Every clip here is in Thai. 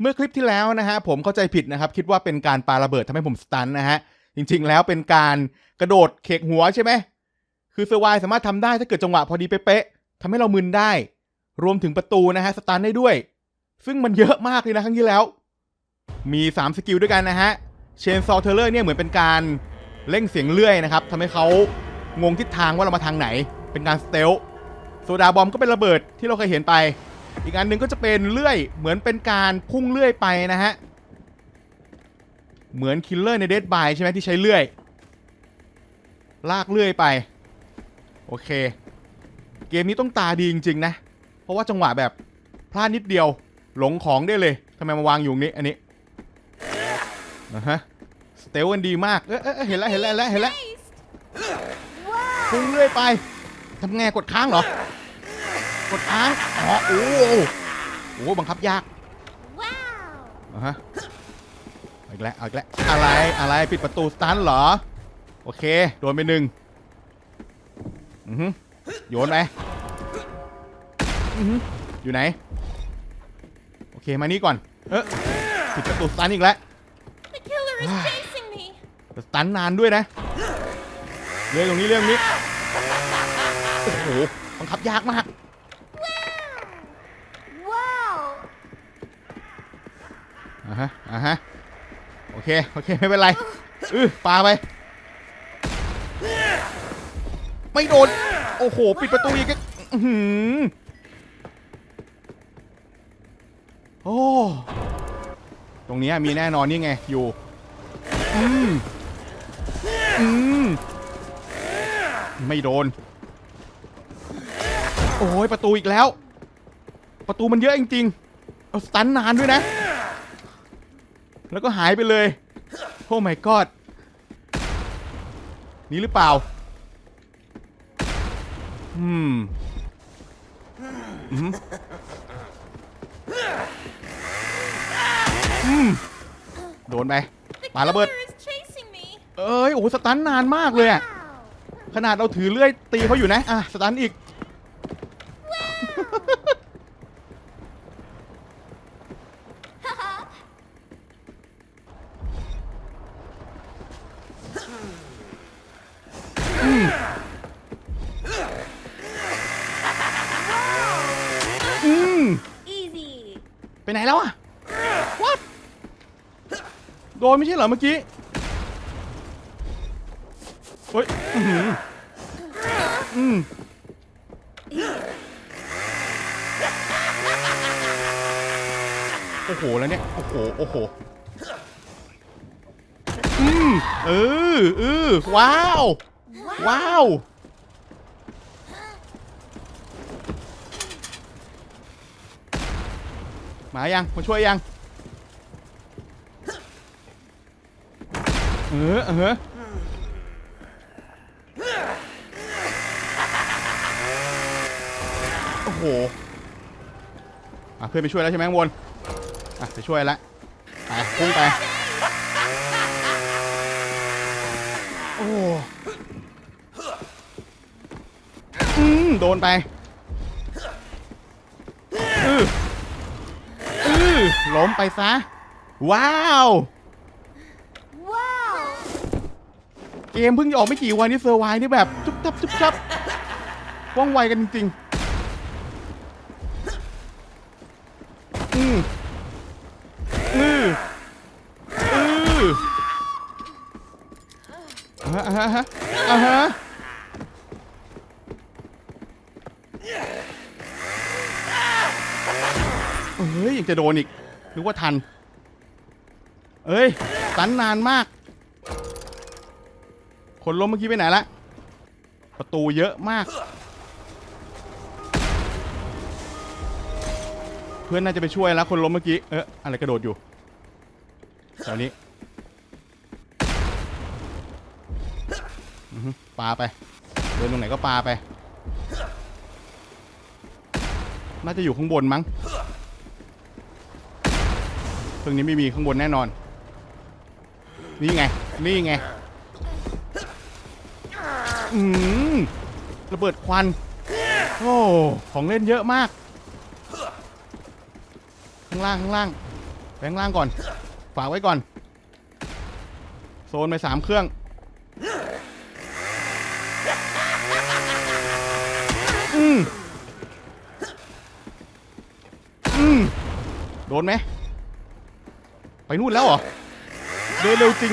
เมื่อคลิปที่แล้วนะฮะผมเข้าใจผิดนะครับ คิดว่าเป็นการปาระเบิดทำให้ผมสตันนะฮะจริงๆแล้วเป็นการกระโดดเขกหัวใช่ไหมคือเซอร์ไวสามารถทำได้ถ้าเกิดจังหวะพอดีเป๊ะๆทำให้เรามึนได้ รวมถึงประตูนะฮะสตันได้ด้วย ซึ่งมันเยอะมากเลยนะครั้งที่แล้ว มี 3 สกิลด้วยกันนะฮะเชนซอเทเลอร์เนี่ยเหมือนเป็นการเร่งเสียงเลื่อยนะครับทำให้เขางงทิศทางว่าเรามาทางไหน เป็นการสเตลโซดาบอมก็เป็นระเบิดที่เราเคยเห็นไป อีกอันหนึ่งก็จะเป็นเลื่อย เหมือนเป็นการพุ่งเลื่อยไปนะฮะ เหมือนคิลเลอร์ในเดดบายใช่ไหมที่ใช้เลื่อย ลากเลื่อยไป โอเค เกมนี้ต้องตาดีจริงๆนะ เพราะว่าจังหวะแบบพลาดนิดเดียวหลงของได้เลยทำไมมาวางอยู่ตรงนี้อันนี้นะฮะสเตลกันดีมากเออเออเออเห็นแล้วเห็นแล้วเห็นแล้วเห็นแล้วพุ่งเลื่อยไปทำไงกดค้างเหรอ กดค้างอ๋อโอ้โหโอ้โหบังคับยาก Wow! อะฮะเอาอีกแล้วเอาอีกแล้วอะไรอะไรปิดประตูสตันเหรอ โอเค โดนไปหนึ่งอือฮึโยนไปอือฮึอยู่ไหน โอเคมานี่ก่อน เออปิดประตูสตันอีกแล้ว The killer is chasing me! แต่สตันนานด้วยนะเรื่องตรงนี้เรื่องนี้โอ้โหบังคับยากมาก Wow! อ่าฮะ อ่าฮะ โอ เคโอเคไม่เป็นไรอือปาไปไม่โดน โอ้โห ปิดประตูอีกอื้อหือโอ้ ตรงนี้มีแน่นอนนี่ไง อยู่ อืม อืม ไม่โดน โอ้ยประตูอีกแล้ว ประตูมันเยอะจริงๆ เอาสตันนานด้วยนะ แล้วก็หายไปเลย โอ้ my god นี่หรือเปล่า อืมอืมอืมโดนไป The Bà là bớt. killer is chasing me! เอ้ย โอ้โหสตันนานมากเลยอะ Wow! ขนาดเราถือเลื่อยตีเขาอยู่นะ อะ สตันอีก อืม Easy! ไปไหนแล้วอะ what โดนไม่ใช่เหรอเมื่อกี้ เฮ้ย อือหืออืมโอ้โห แล้วเนี่ย โอ้โห โอ้โห อืมเออเออว้าว ว้าว มายัง มาช่วยยัง เออเออโอ้โหอะเพื่อนไปช่วยแล้วใช่ไหมข้างบนอะไปช่วยแล้วไปพุ่งไป โอ้ มโดนไปอืออือล้มไปซะ ว้าว Wow! เกมเพิ่งจะออกไม่กี่วันนี่เซอร์ไวนี่แบบ จุ๊บจับจุ๊บจับว่องไวกันจริงๆอืมอืออืออ่าฮะอ่าฮะอ่าฮะ เฮ้ยยังจะโดนอีกนึกว่าทัน เอ้ยตันนานมาก คนล้มเมื่อกี้ไปไหนละ ประตูเยอะมาก เพื่อนน่าจะไปช่วยแล้ว คนล้มเมื่อกี้ เอ๊ะอะไรกระโดดอยู่แถวนี้อือฮึปาไป เดินตรงไหนก็ปาไป น่าจะอยู่ข้างบนมั้งเครื่องนี้ไม่มีข้างบนแน่นอน นี่ไง นี่ไง อืมระเบิดควัน โอ้ ของเล่นเยอะมาก ข้างล่างข้างล่างไปข้างล่างก่อน ฝากไว้ก่อน โซนไปสามเครื่อง โดนไหม ไปนู่นแล้วเหรอ เดินเร็วจริง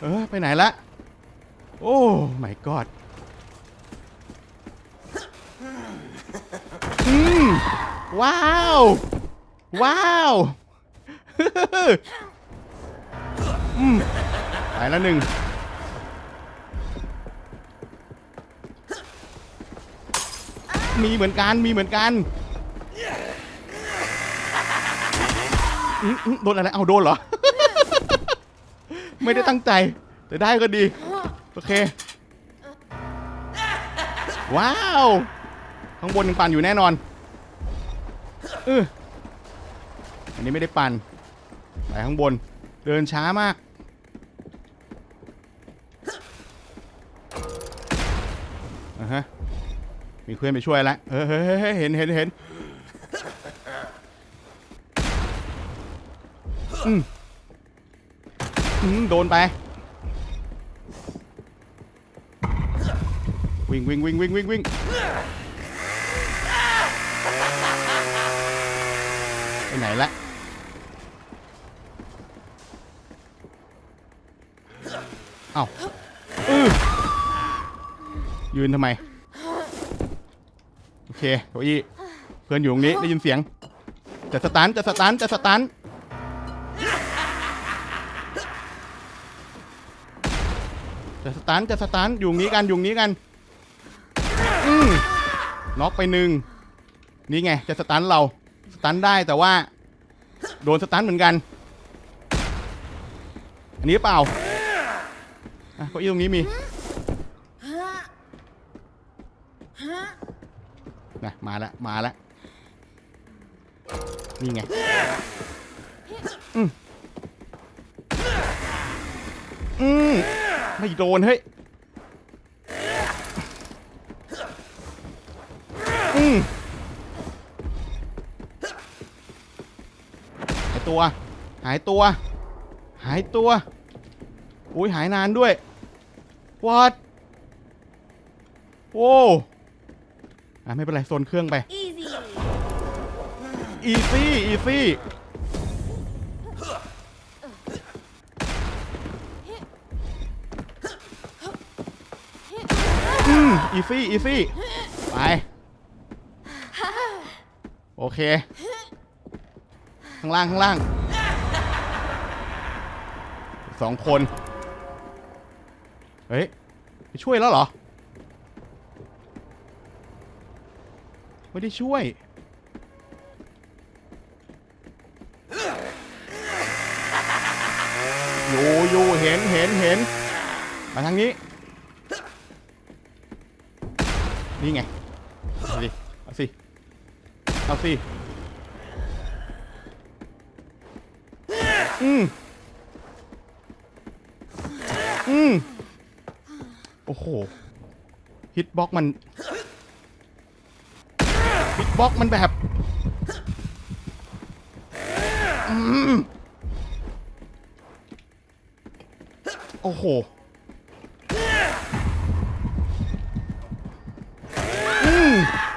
เออ ไปไหนละ โอ้ my god อืมว้าว ว้าวอืมไปแล้วหนึ่ง มีเหมือนกัน มีเหมือนกันอืมอืมโดนอะไร เอาโดนเหรอ ไม่ได้ตั้งใจ แต่ได้ก็ดี โอเค ว้าว ข้างบนยังปั่นอยู่แน่นอนเอออันนี้ไม่ได้ปั่นไปข้างบน เดินช้ามาก มีเพื่อนไปช่วยแล้วเฮ้ยเห็นเห็นเห็นอืมอืมโดนไป วิ่งวิ่งวิ่งวิ่งวิ่งวิ่งไปไหนละเอ้าอืยืนทำไม เคโก้อี้เพื่อนอยู่ตรงนี้ได้ยินเสียง จะสตันจะสตันจะสตันจะสตันจะสตันอยู่ตรงนี้กันอยู่ตรงนี้กันอืมน็อกไปหนึ่งนี่ไงจะสตันเราสตันได้แต่ว่า โดนสตันเหมือนกัน อันนี้เปล่าอะเก้าอี้ตรงนี้มี นะมาแล้วมาแล้วนี่ไงอืมอืมไม่โดนเฮ้ยอืมหายตัว หายตัว หายตัวอุ้ยหายนานด้วย what โว้ อะไม่เป็นไรโซนเครื่องไป Easy. อีซี่อีซี่อืมอีซี่อีซี่ไป โอเค ข้างล่าง ข้างล่าง สองคน เฮ้ยไปช่วยแล้วเหรอ ไม่ได้ช่วย อยู่อยู่เห็นเห็นเห็นมาทางนี้ นี่ไง เอาสิ เอาสิ เอาสิ อืมอืมโอ้โห ฮิตบ็อกมัน ฮิตบ็อกมันแบบโอ้โห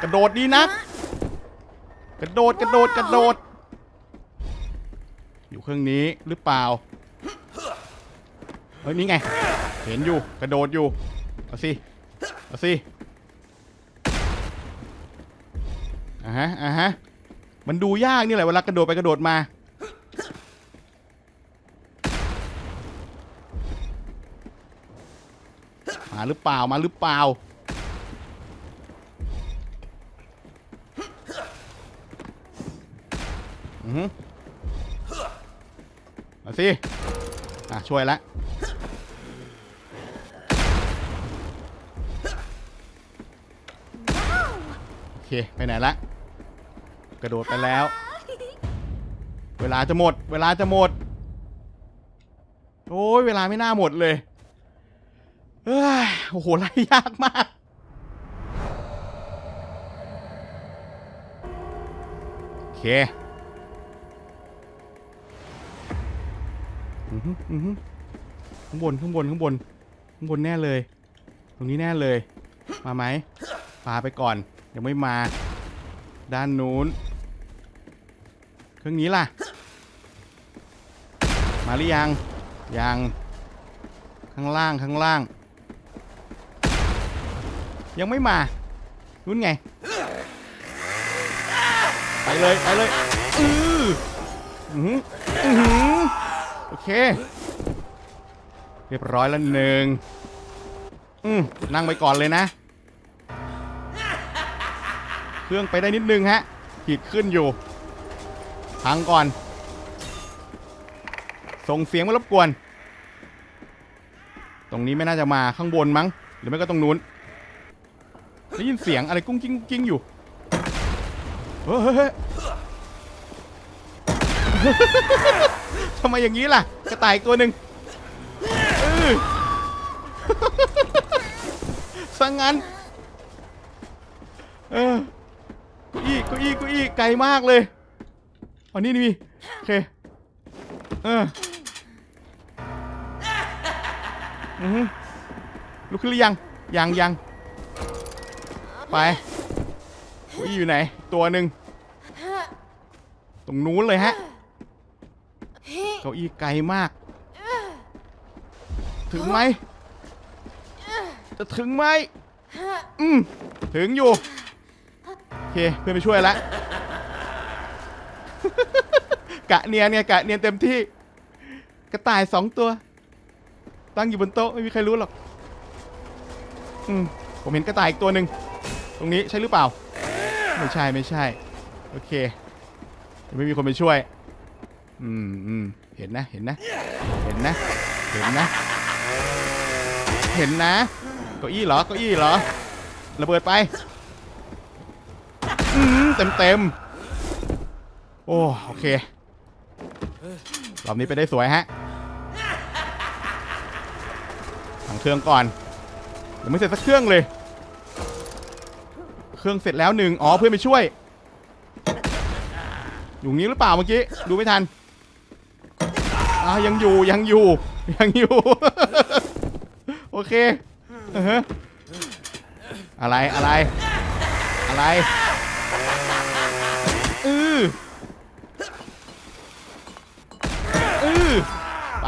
กระโดดดีนักกระโดดกระโดดกระโดด อยู่เครื่องนี้หรือเปล่า เฮ้ยนี่ไง เห็นอยู่กระโดดอยู่ เอาสิ เอาสิ อ่าฮะอ่าฮะมันดูยากนี่แหละเวลากระโดดไปกระโดดมา มาหรือเปล่ามาหรือเปล่าอือมาสิอะช่วยละโอเค ไปไหนละ กระโดดไปแล้ว เวลาจะหมด เวลาจะหมด โอ้ยเวลาไม่น่าหมดเลยเอ้ยโอ้โหไล่ยากมากโอเคอือหืออือหือข้างบนข้างบนข้างบนข้างบนแน่เลย ตรงนี้แน่เลย มาไหมปาไปก่อน ยังไม่มา ด้านนู้น เครื่องนี้ล่ะ มาหรือยัง ยัง ข้างล่าง ข้างล่าง ยังไม่มานู้นไง ไปเลย ไปเลย อืออืออือโอเค เรียบร้อยแล้วหนึ่งอืมนั่งไปก่อนเลยนะ เครื่องไปได้นิดนึงฮะขีดขึ้นอยู่ พังก่อน ส่งเสียงมารบกวน ตรงนี้ไม่น่าจะมาข้างบนมั้ง หรือไม่ก็ตรงนู้นได้ยินเสียงอะไรกุ้งกิ้งกิ้งอยู่เฮ้ยเฮ้ทำไมอย่างนี้ล่ะ กระต่ายตัวหนึ่งสังงั้น เออก้าอี้ก้าอี้ก้าอี้ไกลมากเลย อ๋อนี่นี่มีโอเคเอออือลุกขึ้นหรือยัง ยังยังไปก้าอี้อยู่ไหน ตัวหนึ่งตรงนู้นเลยฮะเก้าอี้ไกลมาก ถึงไหมจะถึงไหมอืมถึงอยู่ โอเค เพื่อนไปช่วยแล้ว กะเนียนเนี่ยกะเนียนเต็มที่ กระต่ายสองตัว ตั้งอยู่บนโต๊ะไม่มีใครรู้หรอกอืมผมเห็นกระต่ายอีกตัวหนึ่งตรงนี้ใช่หรือเปล่า ไม่ใช่ไม่ใช่ โอเคไม่มีคนไปช่วย อืมอืมเห็นนะเห็นนะ เห็นนะ เห็นนะ เห็นนะเก้าอี้เหรอเก้าอี้เหรอระเบิดไปอืมเต็มเต็มโอ้โอเค รอบนี้ไปได้สวยฮะถังเครื่องก่อนยังไม่เสร็จสักเครื่องเลย เครื่องเสร็จแล้วหนึ่งอ๋อเพื่อนไปช่วย อยู่งี้หรือเปล่าเมื่อกี้ดูไม่ทันอ่ายังอยู่ยังอยู่ยังอยู่ โอเคอะอะไรอะไรอะไรอือ ไป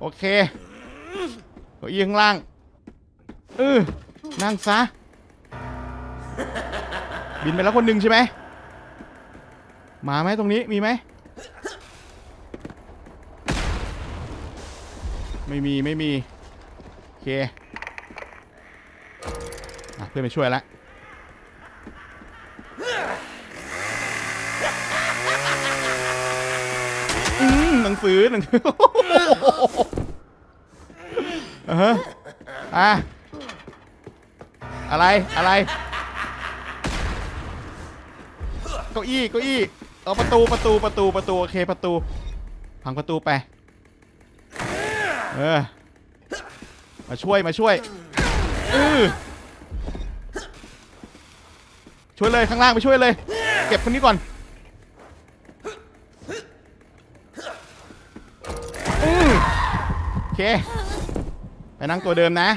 โอเคเก้าอี้ข้างล่างเอือนั่งซะ บินไปแล้วคนหนึ่งใช่ไหมมาไหมตรงนี้มีไหม ไม่มีไม่มี โอเคอเพื่อนไปช่วยแล้ว งสือหนังสืออ่าฮะอะอะไรอะไรเก้าอี้เก้าอี้เอาประตูประตูประตูประตูโอเคประตู พังประตูไปเออมาช่วยมาช่วยเออช่วยเลยข้างล่างไปช่วยเลย เก็บคนนี้ก่อน เค ไปนั่งตัวเดิมนะ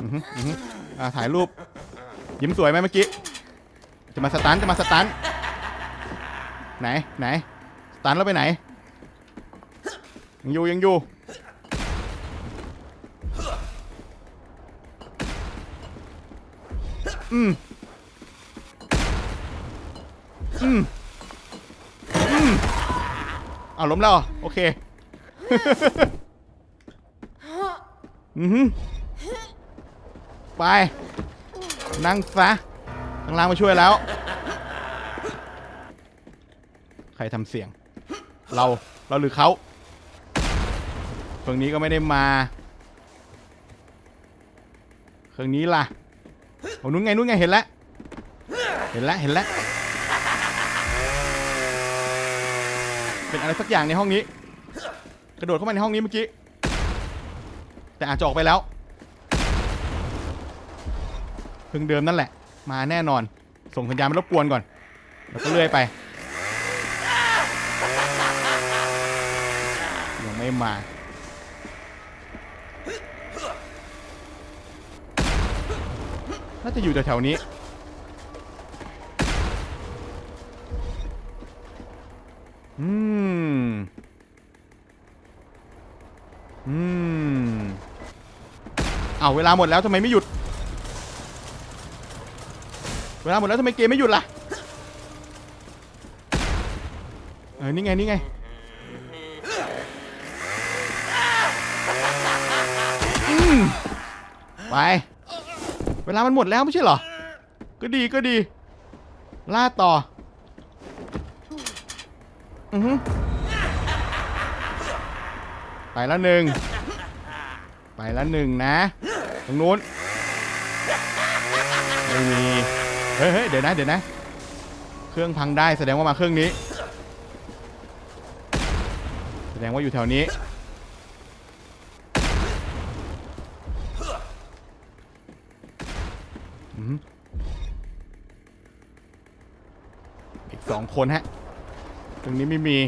อือหืออือหืออ่าถ่ายรูป ยิ้มสวยไหมเมื่อกี้ จะมาสตันจะมาสตัน ไหนไหน สตันแล้วไปไหน ยังอยู่ยังอยู่ อืม อืม อืมเอาล้มแล้วเหรอโอเค อือหือไป นั่งซะข้างล่างมาช่วยแล้ว ใครทำเสียง เราเราหรือเขาเครื่องนี้ก็ไม่ได้มา เครื่องนี้ล่ะโอ้นู้นไงนู้นไงเห็นแล้วเห็นแล้วเห็นแล้วเป็นอะไรสักอย่างในห้องนี้ กระโดดเข้ามาในห้องนี้เมื่อกี้ แต่อาจจะออกไปแล้วพิ่งเดิมนั่นแหละ มาแน่นอน ส่งสัญญาณมารบกวนก่อน แล้วก็เลื่อยไป ยังไม่มา น่าจะอยู่แถวๆนี้อืม อืม เอาเวลาหมดแล้วทำไมไม่หยุด เวลาหมดแล้วทำไมเกมไม่หยุดล่ะเออนี่ไงนี่ไงไป เวลามันหมดแล้วไม่ใช่เหรอ ก็ดีก็ดี ล่าต่อ อือฮึไปแล้วหนึ่ง ไปแล้วหนึ่งนะ ตรงนู้นไม่มีเฮ้ยเฮ้ยเดี๋ยวนะเดี๋ยวนะ เครื่องพังได้แสดงว่ามาเครื่องนี้ แสดงว่าอยู่แถวนี้อีกสองคนฮะ ตรงนี้ไม่มี